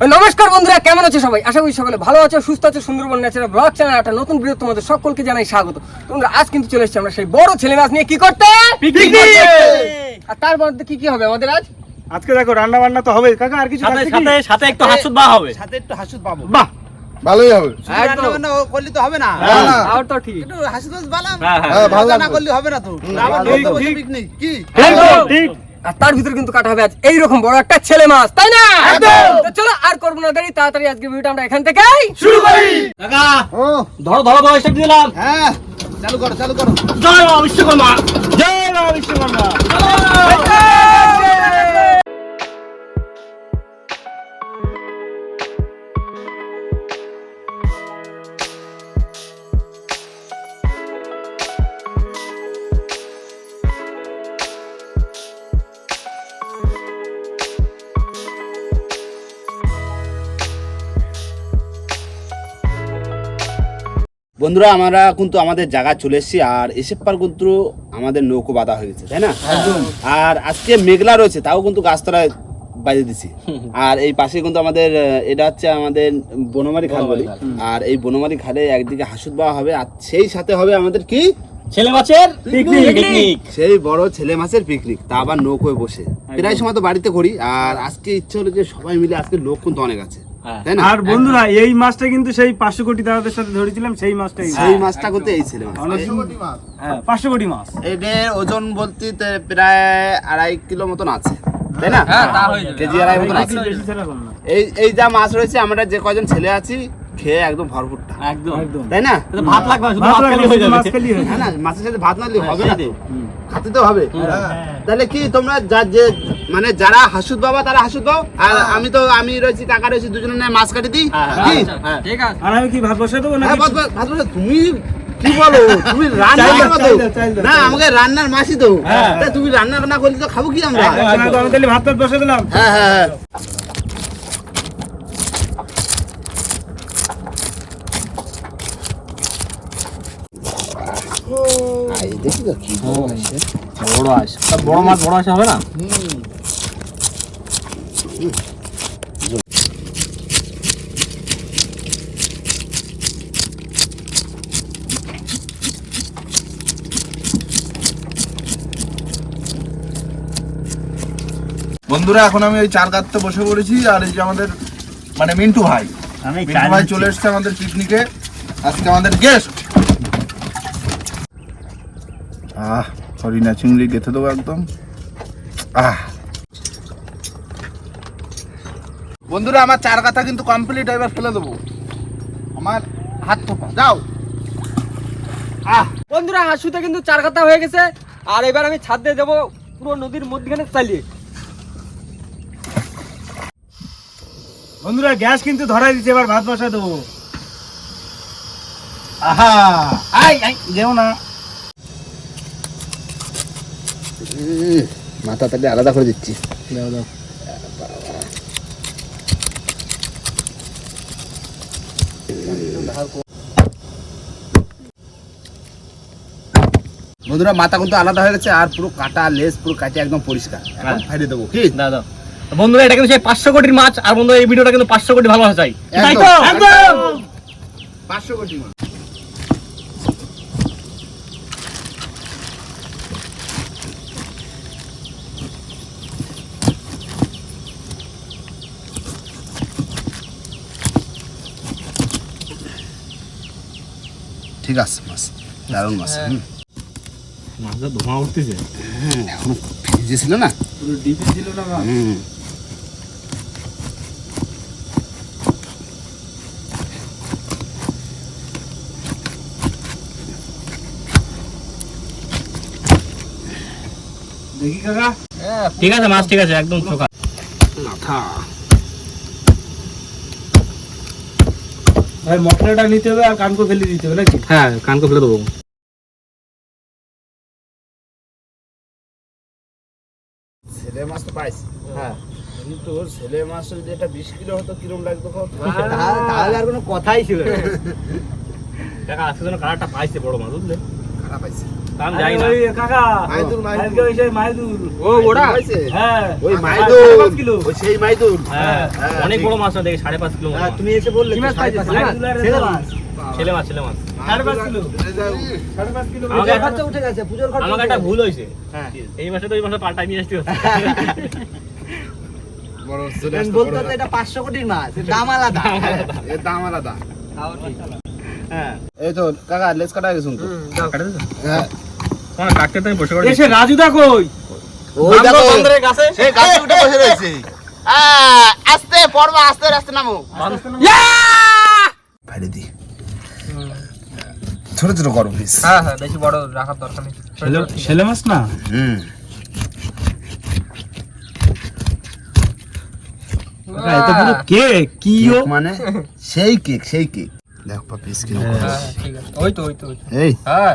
নমস্কার বন্ধুরা কেমন আছো সবাই? আশা করি সকলে ভালো আছো সুস্থ আছো সুন্দরবন ন্যাচারাল ব্লগ চ্যানেল একটা নতুন ভিডিও তোমাদের সকলকে জানাই স্বাগত। তোমরা আজ কিন্তু চলে এসেছি আমরা সেই বড় ছেলে মাছ নিয়ে কি করতে? আর তার মধ্যে কি কি হবে আমাদের আজ? আজকে দেখো রান্না বান্না তো হবে কাকা আর কিছু সাথে কি? সাথে সাথে একটু হাসুদ বা হবে। সাথে একটু হাসুদ পাবো বাহ! ভালোই হবে। রান্না বান্না করলে তো হবে না। না, না। তো ঠিক। একটু হাসুদ বালাম হ্যাঁ হ্যাঁ। হ্যাঁ, ভালো রান্না করলে হবে না তো। পিকনিক কি? ঠিক। আর তার ভিতরে কিন্তু কাটা হবে আজ এইরকম বড় একটা ছেলে মাছ তাই না? তো চলো আর করব না দেরি তাড়াতাড়ি আজকে ভিডিওটা আমরা এখান থেকে শুরু করি। কাকা ও। ধরো ধরো ধরো স্টেপ দিলাম। হ্যাঁ। চালু করো চালু করো। জয় মা বিশ্বকর্মা জয় মা বিশ্বকর্মা। বন্ধুরা আমরা কিন্তু আমাদের জায়গা চলে এসেছি আর এসব পার কিন্তু আমাদের নৌকো বাঁধা হয়ে গেছে তাই না? আর আজকে মেঘলা রয়েছে তাও কিন্তু গাছতলায় বাজে দিছি। আর এই পাশে কিন্তু আমাদের এটা হচ্ছে আমাদের বনমারি খাল বলি। আর এই বনমারি খালে একদিকে হাসুদ বাওয়া হবে আর সেই সাথে হবে আমাদের কি? ছেলে মাছের পিকনিক সেই বড় ছেলে মাছের পিকনিক তা আবার নৌকোয় বসে। প্রায় সময় তো বাড়িতে করি আর আজকে ইচ্ছে হলো যে সবাই মিলে আজকে লোক কিন্তু অনেক আছে। আর বন্ধুরা এই মাছটা কিন্তু সেই পাঁচশো কোটি দাদাদের সাথে ধরেছিলাম সেই মাছটাই সেই মাছটা করতে এই ছেলে মাছ। অনেক হ্যাঁ পাঁচশো কোটি মাছ। এদের ওজন বলতে প্রায় আড়াই কিলো মতন আছে তাই না? হ্যাঁ, হয়ে। কেজি আড়াই মতন। এই এই যা মাছ রয়েছে আমরা যে কজন ছেলে আছি খেয়ে একদম ভরপুরটা। একদম। একদম। তাই না? ভাত লাগবে শুধু ভাত হয়ে যাবে। হয়ে হ্যাঁ না মাছের সাথে ভাত না দিলে হবে না। খাতে তো হবে। তাহলে কি তোমরা যা যে মানে যারা হাসুদ বাবা তারা হাসুদ বাও আর আমি তো আমি রয়েছি কাকা রয়েছি দুজনে নেয় মাছ কাটি দিই। হ্যাঁ, কি? হ্যাঁ। ঠিক আছে। আর আমি কি ভাত বসে দেবো না হ্যাঁ ভাত ভাত- ভাত বসে- তুমি কি বলো? তুমি রান্না করো। না আমাকে রান্নার মাসি তো হ্যাঁ। তুমি রান্না না করলে তো খাব কি আমরা? ভাত ভাত বসে দিলাম। হ্যাঁ হ্যাঁ। দেখি তো কি বড় আছে বড় আস। বড় মাছ বড় আস হবে না? বন্ধুরা এখন আমি ওই চার কাটতে বসে পড়েছি আর এই যে আমাদের মানে মিন্টু ভাই। আমি মিন্টু ভাই চলে এসেছে আমাদের পিকনিকে আজকে আমাদের গেস্ট আহ হরিণা চিংড়ি গেথে দেবো একদম। আহ। বন্ধুরা আমার চার কাথা কিন্তু কমপ্লিট এবার ফেলে দেবো। আমার হাত থোপা। যাও। আহ। বন্ধুরা হাসুতে কিন্তু চার কথা হয়ে গেছে। আর এবার আমি ছাদ দিয়ে দেবো পুরো নদীর মধ্যখানে চালিয়ে। বন্ধুরা গ্যাস কিন্তু ধরাই দিচ্ছে এবার ভাত বসা দেবো। আহা! আই আই যেও না। মাথা তাহলে আলাদা করে দিচ্ছি। বন্ধুরা মাথা কিন্তু আলাদা হয়ে গেছে আর পুরো কাটা লেস পুরো কাটে একদম পরিষ্কার। এখন ফাইলে দেবো কি? দাদা বন্ধুরা এটা কিন্তু সেই পাঁচশো কোটির মাছ আর বন্ধুরা এই ভিডিওটা কিন্তু পাঁচশো কোটি ভালোবাসা চাই। তাই তো? একদম। পাঁচশো কোটি মাছ। ঠিক আছে মাছ দারুণ মাছ হুম। মাছটা ধোঁয়া উঠতেছে হ্যাঁ এখনও ভিজে ছিল না হুম দেখি কাকা ঠিক আছে মাছ ঠিক আছে একদম চোখা মাথা ভাই মশলাটা নিতে হবে আর কানকো ফেলে দিতে হবে নাকি? হ্যাঁ কানকো ফেলে দেবো। ছেলে মাছ তো পাইছি। হ্যাঁ। কিন্তু ছেলে মাছ যদি এটা বিশ কিলো হতো কিরম লাগতো তাহলে আর কোনো কথাই ছিল। দেখা আজকে যেন কালারটা পাইছে বড় মাছ বুঝলে? খারাপ পাইছি। দাম যাই না। ওই কাকা মাইদুর, মাইদুর। ওই সেই মাইদুর ও ওটা? হ্যাঁ ওই সাড়ে মাইদুর কিলো। ওই সেই মাইদুর হ্যাঁ হ্যাঁ, অনেক বড় মাছ না দেখে সাড়ে পাঁচ কিলো মতো তুমি এসে বললে ছেলে মাছ। ছেলে মাছ ছেলে মাছ। কিলো। কিলো একটা- উঠে গেছে পুজোর খরচা আমাকে একটা ভুল হয়েছে। হ্যাঁ। এই মাসে তো এই মাসে পাল্টাই নিয়ে আসতে হচ্ছে। বড় চলে আসতো, বলতে বড় এটা পাঁচশো কোটির মাছ দাম আলাদা। এর দাম আলাদা। হ্যাঁ। এই তো কাকা লেস কাটা গেছুন তো হ্যাঁ। কাটতে তো বসে করে এসে রাজুদা কই? ওই দেখো বন্দরের কাছে সেই গাছে উঠে বসে রয়েছে। আস্তে পড়বা আস্তে আস্তে নামো। ফাড়ি দি। ছোট ছোট করো প্লিজ হ্যাঁ হ্যাঁ বেশি বড় রাখার দরকার নেই। ছেলে মাছ না? হুম। কাকা, এটা পুরো কেক কি মানে? সেই কেক সেই কেক দেখো হ্যাঁ আছে। ঠিক আছে। ওই তো ওই তো ওই তো। এই। হ্যাঁ।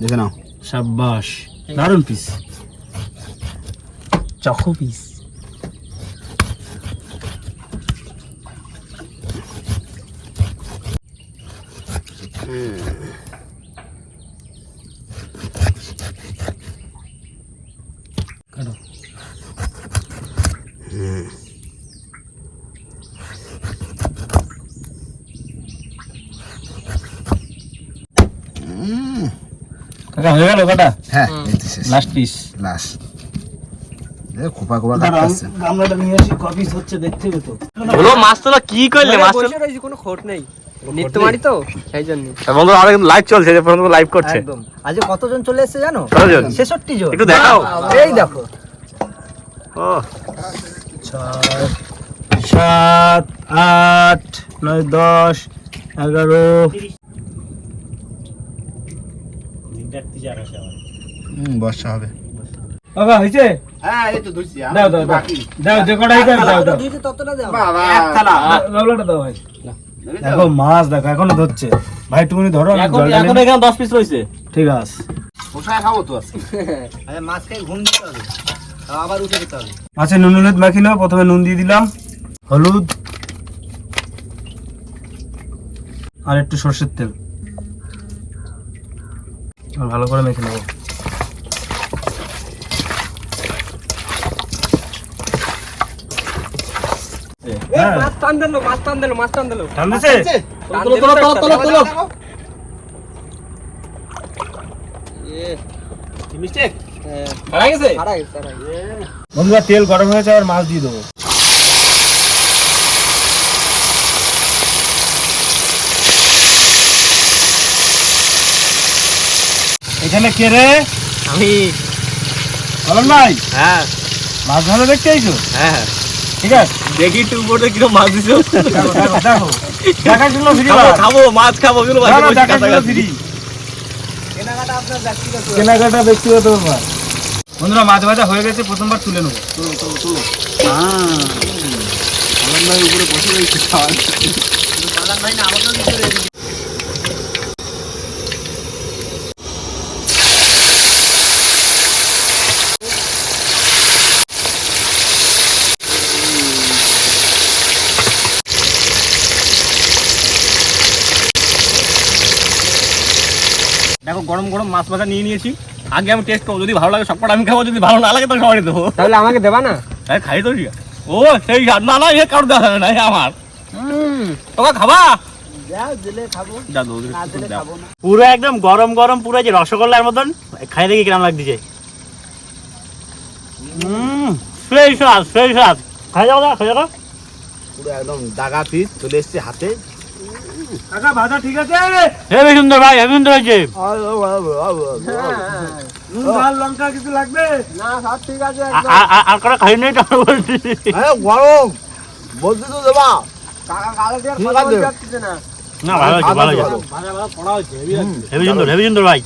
দেখে নাও। সাব্বাস দারুণ পিস চকো পিস কাকা হয়ে গেল কাটা হ্যাঁ লাস্ট পিস লাস্ট খোপা খোপা হ্যাঁ, চলছে যে করছে। একদম। আজ কতজন চলে এসেছে জানো? কতজন? 66 জন। একটু দেখাও। এই দেখো। ও। 6 7 8 9 10 দেখতে যারা সবাই। হুম বর্ষা হবে। বাবা হইছে? হ্যাঁ এই তো দাও দাও বাকি। দাও যে দাও দাও। ততটা দাও। বাবা। দাও ভাই। দেখো মাছ দেখো এখনও ধরছে। ভাই তুমি ধরো এখন এখন এখানে 10 পিস রইছে। ঠিক আছে। খাব তো আজকে। আরে মাছ ঘুম দিতে হবে। আবার উঠে হবে। আচ্ছা নুন হলুদ মাখি নাও প্রথমে নুন দিয়ে দিলাম। হলুদ। আর একটু সর্ষের তেল। আর ভালো করে মেখে নেব। হ্যাঁ। বন্ধুরা তেল গরম হয়েছে আর মাছ দিয়ে দেবো। এখানে কে রে? আমি। বলন ভাই? হ্যাঁ। মাছ ভালো দেখতে আইছো? হ্যাঁ ঠিক আছে। দেখি একটু উপরে কীরকম মাছ দিছো। দেখো দেখো দেখো। দেখার জন্য ফ্রি খাব মাছ খাব মাছ ফ্রি কেনাকাটা আপনার ব্যক্তিগত। কেনাকাটা ব্যক্তিগত ব্যাপার। বন্ধুরা মাছ ভাজা হয়ে গেছে প্রথমবার তুলে নেব। উপরে বসে রয়েছে। খাওয়ার দেখো গরম গরম মাছ ভাজা নিয়ে নিয়েছি। আগে আমি টেস্ট করব যদি ভালো লাগে সবকটা আমি খাব যদি ভালো না লাগে তো সবাই দেবো। তাহলে আমাকে দেবা না? হ্যাঁ খাই তো ও সেই স্বাদ না না এ কারোর দেওয়া যাবে না আমার। তোকে খাবা? পুরো একদম গরম গরম পুরো যে রসগোল্লার মতন খাই দেখি কিরম লাগতেছে হুম ফ্রেশ স্বাদ ফ্রেশ স্বাদ খাই যাও খাই যাও পুরো একদম দাগা পিস চলে এসছে হাতে। কাকা ভাজা ঠিক আছে? হেবি সুন্দর ভাই হেবি সুন্দর হয়েছে লঙ্কা কিছু লাগবে? না সব ঠিক আছে আ- আ- আ- আর কটা খাই নেই তো বলছি। গরম। বলতে তো দেবা। কাকা কালো দিয়ে আর ঠিক আছে। বলতে পারতেছে না। না ভালো হয়েছে ভালো হেবি সুন্দর হেবি সুন্দর ভাই।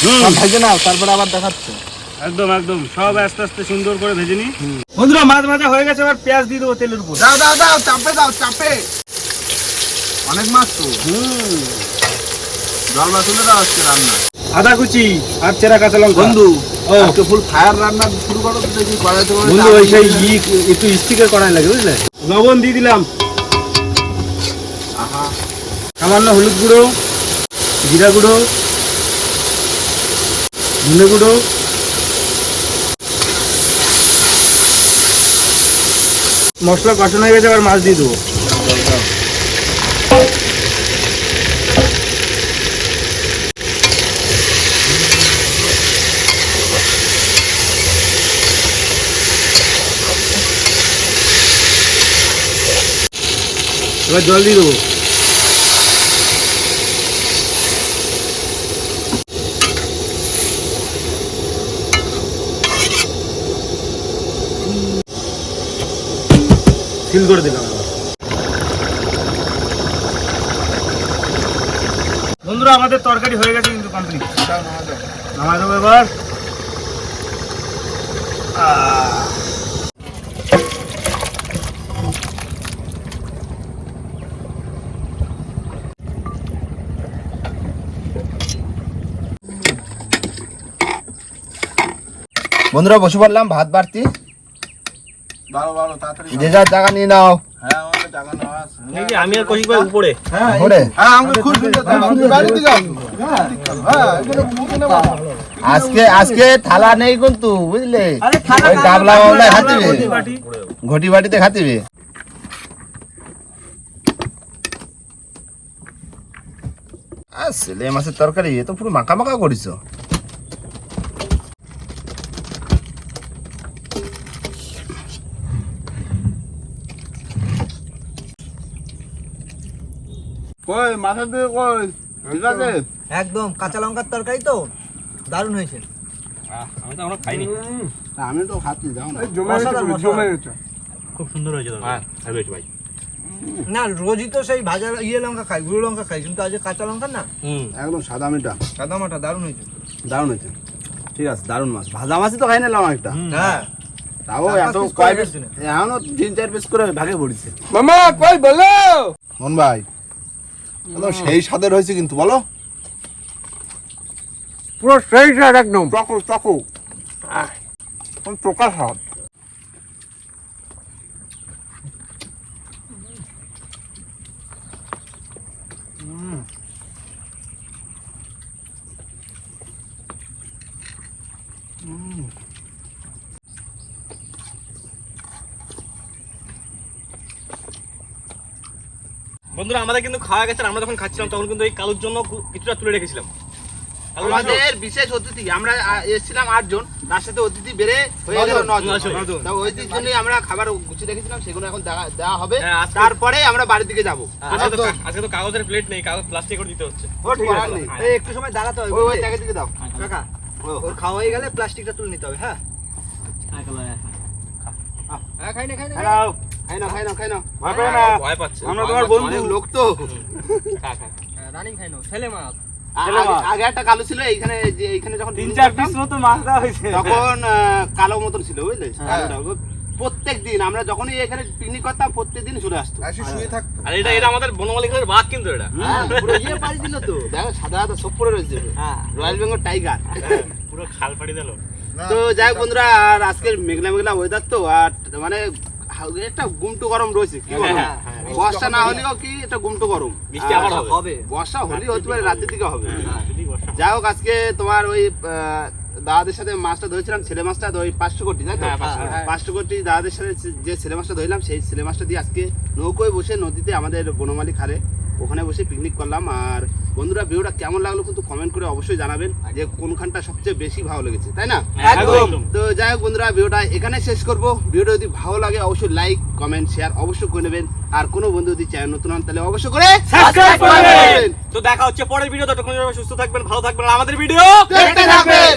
সব ভেজে নাও তারপরে আবার দেখাচ্ছে। একদম একদম। সব আস্তে আস্তে সুন্দর করে ভেজে নি। বন্ধুরা মাছ ভাজা হয়ে গেছে এবার পেঁয়াজ দিয়ে দেবো তেলের উপর। দাও দাও দাও চাপে দাও চাপে। অনেক মাছ তো। হুম। জল মাছ দাও আজকে রান্না। আদা কুচি আর চেরা কাঁচা লঙ্কা। বন্ধু ও। আজকে ফুল ফায়ার রান্না শুরু করো তো দেখি কড়াইতে বন্ধু ওই সেই ই একটু স্টিকের কড়াই লাগে বুঝলে? লবণ দিয়ে দিলাম। সামান্য হলুদ গুঁড়ো জিরা গুঁড়ো গুঁড়ো। মশলা কষানো হয়ে গেছে আবার মাছ দিয়ে দেবো। এবার জল দিয়ে দেবো। সিল করে দিলাম। বন্ধুরা আমাদের তরকারি হয়ে গেছে কিন্তু কমপ্লিট দেবো এবার। বন্ধুরা বসে পড়লাম ভাত বাড়তি। ভালো ভালো তাড়াতাড়ি যে যার জায়গা নিয়ে নাও। হ্যাঁ আমাদের আছে। আমি আর কৌশিক ভাই উপরে। ঘরে হ্যাঁ আমাকে খুব সুন্দর তুমি বাড়ি হ্যাঁ হ্যাঁ এখানে মুখে নেবা। আজকে আজকে থালা নেই কিন্তু বুঝলে? ওই গাবলা বাবলা খাতিবে। ঘটি বাটিতে খাতিবে। আর ছেলে মাছের তরকারি এ তো পুরো মাখা মাখা করিস কই মাথা দিয়ে কই? ঠিক আছে? একদম কাঁচা লঙ্কার তরকারি তো দারুণ হয়েছে। আমি তো এখনও খাইনি। আমি তো খাচ্ছি যাও না। অসাধারণ। খুব সুন্দর হয়েছে হ্যাঁ ভাই। না রোজই তো সেই ভাজা ইয়ে লঙ্কা খাই গুঁড়ো লঙ্কা খাই কিন্তু আজকে কাঁচা লঙ্কা না? একদম সাদা মিটা সাদা মাটা দারুণ হয়েছে। দারুণ হয়েছে। ঠিক আছে দারুণ মাছ। ভাজা মাছই তো খাই নিলাম একটা। হ্যাঁ। তাও এত কয় পিস এখনও তিন চার পিস করে ভাগে পড়েছে মামা কই বলো? মন ভাই সেই স্বাদের হয়েছে কিন্তু বলো। পুরো সেই স্বাদ একদম। চকো চকো। চোকা স্বাদ। বন্ধুরা আমাদের কিন্তু খাওয়া গেছে আমরা যখন খাচ্ছিলাম তখন কিন্তু এই কালুর জন্য কিছুটা তুলে রেখেছিলাম। আমাদের বিশেষ অতিথি আমরা এসেছিলাম আটজন তার সাথে অতিথি বেড়ে হয়ে গেল নজন জন্যই আমরা খাবার গুছিয়ে রেখেছিলাম সেগুলো এখন দেওয়া- দেওয়া হবে। হ্যাঁ, তারপরে আমরা বাড়ির দিকে যাব। আজকে তো কা- আজকে তো কাগজের প্লেট নেই কাগজ প্লাস্টিক করে দিতে হচ্ছে। একটু সময় দাঁড়াতে হবে ওই জায়গা দিকে দাও। কাকা ওর খাওয়া হয়ে গেলে প্লাস্টিকটা তুলে নিতে হবে হ্যাঁ? হ্যাঁ খাই না খাই। না খাই নাও খাই নাও খাই নাও ভয় না। ভয় পাচ্ছে। আমরা তোমার বন্ধু। লোক তো। খা খা। রানিং খাই না ছেলে মাছ। আগে- একটা কালো ছিল এইখানে যে এইখানে যখন তিন চার পিস মতো মাছ দেওয়া হয়েছে। তখন কালো মতন ছিল বুঝলে? প্রত্যেক দিন আমরা যখনই এখানে পিকনিক করতাম প্রত্যেক দিন চলে আসতো। শুয়ে থাকতো আর এটা এটা আমাদের বনমালিকের বাঘ কিন্তু এটা। হ্যাঁ, পুরো ইয়ে পাড়ি দিল তো। দেখো সাদা সাদা সব পড়ে রয়েছে। হ্যাঁ। রয়্যাল বেঙ্গল টাইগার পুরো খাল পাড়ি দিল। তো যাই হোক বন্ধুরা আর আজকের মেঘলা মেঘলা ওয়েদার তো আর মানে একটা গুমটু গরম রয়েছে কি হ্যাঁ, হ্যাঁ, বর্ষা না হলেও কি একটা গুমটু গরম? আর হবে। হবে। বর্ষা হলেই হতে পারে রাতের দিকে হবে। যাই হোক আজকে তোমার ওই আহ, দাদাদের সাথে মাছটা ধরেছিলাম ছেলে মাছটা ওই পাঁচশো কোটি তাই তো? হ্যাঁ, পাঁচশো কোটি। পাঁচশো কোটি দাদাদের সাথে যে ছেলে মাছটা ধরলাম সেই ছেলে মাছটা দিয়ে আজকে নৌকোয় বসে নদীতে আমাদের বনমালী খারে ওখানে বসে পিকনিক করলাম আর বন্ধুরা ভিডিওটা কেমন লাগল কিন্তু কমেন্ট করে অবশ্যই জানাবেন যে কোনখানটা সবচেয়ে বেশি ভালো লেগেছে তাই না? একদম। তো যাই হোক বন্ধুরা ভিডিওটা এখানে শেষ করব। ভিডিও যদি ভালো লাগে অবশ্যই লাইক কমেন্ট শেয়ার অবশ্যই করে নেবেন। আর কোনো বন্ধু যদি চ্যানেল নতুন হন তাহলে অবশ্যই করে সাবস্ক্রাইব করে করবেন নেবেন। তো দেখা হচ্ছে পরের ভিডিও ততক্ষণ সুস্থ থাকবেন ভালো থাকবেন। আর আমাদের ভিডিও দেখতে থাকবেন।